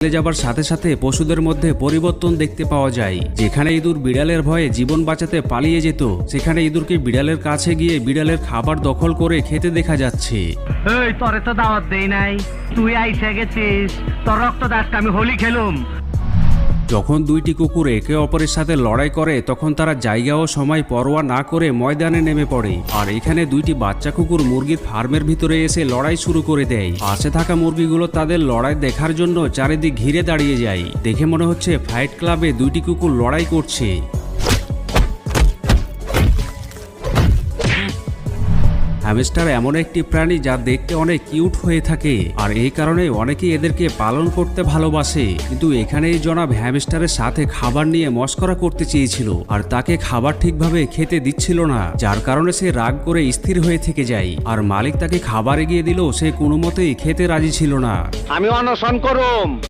চলে যাবার সাথে সাথে পশুদের মধ্যে পরিবর্তন দেখতে পাওয়া যায়। যেখানে ইঁদুর বিড়ালের ভয়ে জীবন বাঁচাতে পালিয়ে যেত, সেখানে ইঁদুরকে বিড়ালের কাছে গিয়ে বিড়ালের খাবার দখল করে খেতে দেখা যাচ্ছে। তোরে তো দাওয়াত দেই নাই। তুই আইসে গেছিস, তোর রক্ত আমি হোলি খেলুম। যখন দুইটি কুকুর একে অপরের সাথে লড়াই করে, তখন তারা জায়গা ও সময় পরোয়া না করে ময়দানে নেমে পড়ে। আর এখানে দুইটি বাচ্চা কুকুর মুরগির ফার্মের ভিতরে এসে লড়াই শুরু করে দেয়। পাশে থাকা মুরগিগুলো তাদের লড়াই দেখার জন্য চারিদিক ঘিরে দাঁড়িয়ে যায়। দেখে মনে হচ্ছে ফাইট ক্লাবে দুইটি কুকুর লড়াই করছে। হ্যামস্টার এমন একটি প্রাণী যা দেখতে অনেক কিউট হয়ে থাকে। আর এই কারণে অনেকেই এদেরকে পালন করতে ভালোবাসে। কিন্তু এখানে এই জনাব হ্যামস্টারের সাথে খাবার নিয়ে মস্করা করতে চেয়েছিল। আর তাকে খাবার ঠিকভাবে খেতে দিচ্ছিল না, যার কারণে সে রাগ করে স্থির হয়ে থেকে যায়। আর মালিক তাকে খাবার এগিয়ে দিলেও সে কোনো মতেই খেতে রাজি ছিল না। আমি অনশন করুম।